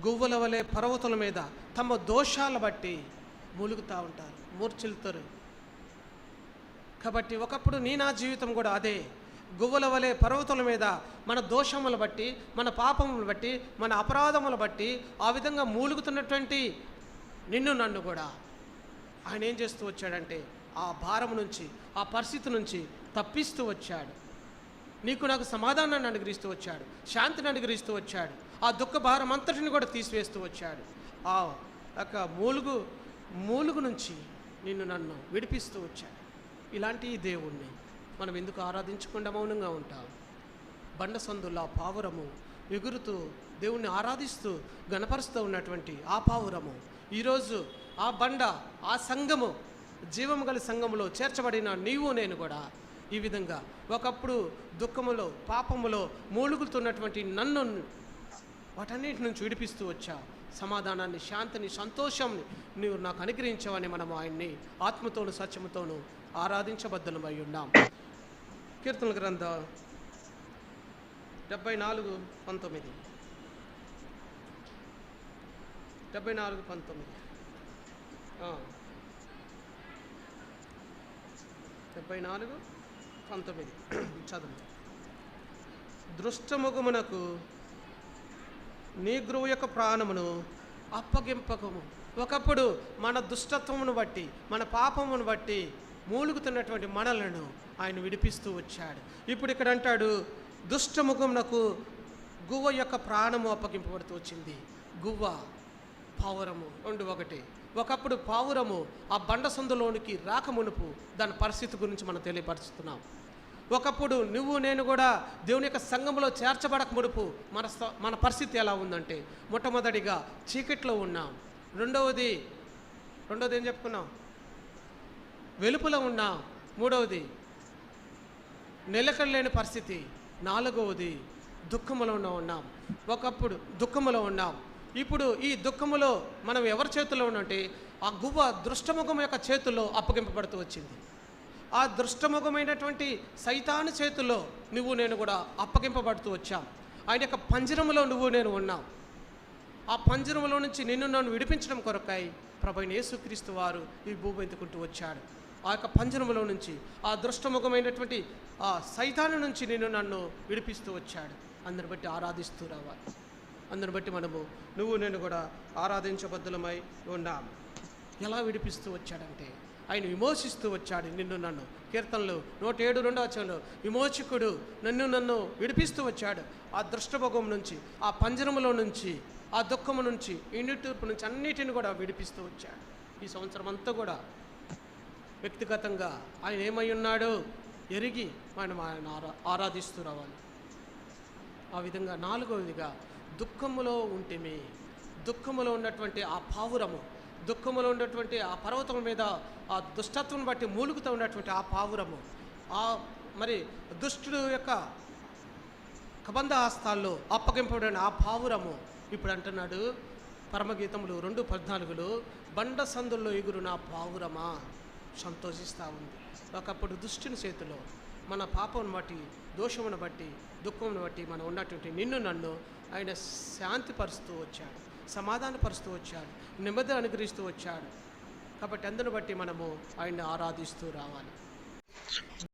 గువ్వల వలె పర్వతుల మీద తమ దోషాల బట్టి మూలుగుతూ ఉంటారు మూర్చిల్తారు కాబట్టి ఒకప్పుడు నీ నా జీవితం కూడా అదే. గువ్వల వలె పర్వతుల మీద మన దోషములు బట్టి మన పాపములు బట్టి మన అపరాధములు బట్టి ఆ విధంగా మూలుగుతున్నటువంటి నిన్ను నన్ను కూడా. ఆయన ఏం చేస్తూ వచ్చాడంటే ఆ భారం నుంచి ఆ పరిస్థితి నుంచి తప్పిస్తూ వచ్చాడు. నీకు నాకు సమాధానాన్ని అనుగ్రహిస్తూ వచ్చాడు శాంతిని అనుగ్రహిస్తూ వచ్చాడు. ఆ దుఃఖ భారం అంతటిని కూడా తీసివేస్తూ వచ్చాడు. ఆ యొక్క మూలుగు మూలుగు నుంచి నిన్ను నన్ను విడిపిస్తూ వచ్చాడు. ఇలాంటి దేవుణ్ణి మనం ఎందుకు ఆరాధించకుండా మౌనంగా ఉంటాం? బండ సందులా పావురము ఎగురుతూ దేవుణ్ణి ఆరాధిస్తూ గణపరుస్తూ ఉన్నటువంటి ఆ పావురము ఈరోజు ఆ బండ ఆ సంఘము జీవము గల సంఘములో చేర్చబడిన నీవు నేను కూడా ఈ విధంగా ఒకప్పుడు దుఃఖములో పాపములో మూలుగుతున్నటువంటి నన్ను వాటన్నిటి నుంచి విడిపిస్తూ వచ్చా. సమాధానాన్ని శాంతిని సంతోషంని నీవు నాకు అనుగ్రహించవని మనం ఆయన్ని ఆత్మతోను సత్యముతోను ఆరాధించబద్దలమై ఉన్నాం. కీర్తన గ్రంథ డెబ్బై నాలుగు పంతొమ్మిది. డెబ్బై నాలుగు పంతొమ్మిది. డెబ్బై నాలుగు పంతొమ్మిది. చదువు. దృష్టముఖమునకు నీ గురువు యొక్క ప్రాణమును అప్పగింపకము. ఒకప్పుడు మన దుష్టత్వమును బట్టి మన పాపమును బట్టి మూలుగుతున్నటువంటి మనలను ఆయన విడిపిస్తూ వచ్చాడు. ఇప్పుడు ఇక్కడ అంటాడు దుష్టముఖమునకు గువ్వ యొక్క ప్రాణము అప్పగింపబడుతూ వచ్చింది. గువ్వ పావురము రెండు ఒకటి. ఒకప్పుడు పావురము ఆ బండ సందులోనికి రాకమునుపు దాని పరిస్థితి గురించి మనం తెలియపరుస్తున్నాం. ఒకప్పుడు నువ్వు నేను కూడా దేవుని యొక్క సంఘంలో చేర్చబడక ముడుపు మన మన పరిస్థితి ఎలా ఉందంటే మొట్టమొదటిగా చీకట్లో ఉన్నాం. రెండవది రెండవది ఏం చెప్పుకున్నాం? వెలుపులో ఉన్నాం. మూడవది నిలకడలేని పరిస్థితి. నాలుగవది దుఃఖములో ఉన్నాం ఒకప్పుడు దుఃఖములో ఉన్నాం. ఇప్పుడు ఈ దుఃఖములో మనం ఎవరి చేతుల్లో ఉన్నంటే ఆ గువ్వ దృష్టముఖం యొక్క చేతుల్లో అప్పగింపబడుతూ వచ్చింది. ఆ దృష్టముఖమైనటువంటి సైతాను చేతుల్లో నువ్వు నేను కూడా అప్పగింపబడుతూ వచ్చాం. ఆయన యొక్క పంజరంలో నువ్వు నేను ఉన్నాం. ఆ పంజరములో నుంచి నిన్ను నన్ను విడిపించడం కొరకై ప్రభు యేసుక్రీస్తు వారు ఈ భూమి వచ్చాడు. ఆ యొక్క పంజరములో నుంచి ఆ దృష్టముఖమైనటువంటి ఆ సైతాను నుంచి నిన్ను నన్ను విడిపిస్తూ వచ్చాడు. అందరిని బట్టి ఆరాధిస్తూ రావాలి. అందరిని బట్టి మనము నువ్వు నేను కూడా ఆరాధించబద్ధులమై ఉన్నాం. ఎలా విడిపిస్తూ వచ్చాడంటే ఆయన విమోచిస్తూ వచ్చాడు నిన్ను నన్ను. కీర్తనలు నూట ఏడు రెండవ చంలో విమోచకుడు నన్ను నన్ను విడిపిస్తూ వచ్చాడు. ఆ దృష్టభోగం నుంచి ఆ పంజరములో నుంచి ఆ దుఃఖము నుంచి ఇండిటూర్పు నుంచి అన్నిటిని కూడా విడిపిస్తూ వచ్చాడు. ఈ సంవత్సరం అంతా కూడా వ్యక్తిగతంగా ఆయన ఏమై ఉన్నాడో ఎరిగి మనం ఆయన ఆరా ఆరాధిస్తూ రావాలి. ఆ విధంగా నాలుగవదిగా దుఃఖములో ఉంటేమే దుఃఖములో ఉన్నటువంటి ఆ పావురము దుఃఖములో ఉన్నటువంటి ఆ పర్వతం మీద ఆ దుష్టత్వం బట్టి మూలుగుతూ ఉన్నటువంటి ఆ పావురము. ఆ మరి దుష్టుడు యొక్క కబంధ హస్తాల్లో అప్పగింపబడిన ఆ పావురము ఇప్పుడు అంటున్నాడు పరమగీతములు రెండు పద్నాలుగులో బండ సందుల్లో ఎగురు నా పావురమా? సంతోషిస్తూ ఉంది. ఒకప్పుడు దుష్టుని చేతిలో మన పాపమును బట్టి దోషమును బట్టి దుఃఖమును బట్టి మనం ఉన్నటువంటి నిన్ను నన్ను ఆయన శాంతిపరుస్తూ వచ్చాడు. సమాధానపరుస్తూ వచ్చాడు నెమ్మది అనుగ్రహిస్తూ వచ్చాడు. కాబట్టి అందును బట్టి మనము ఆయన్ని ఆరాధిస్తూ రావాలి.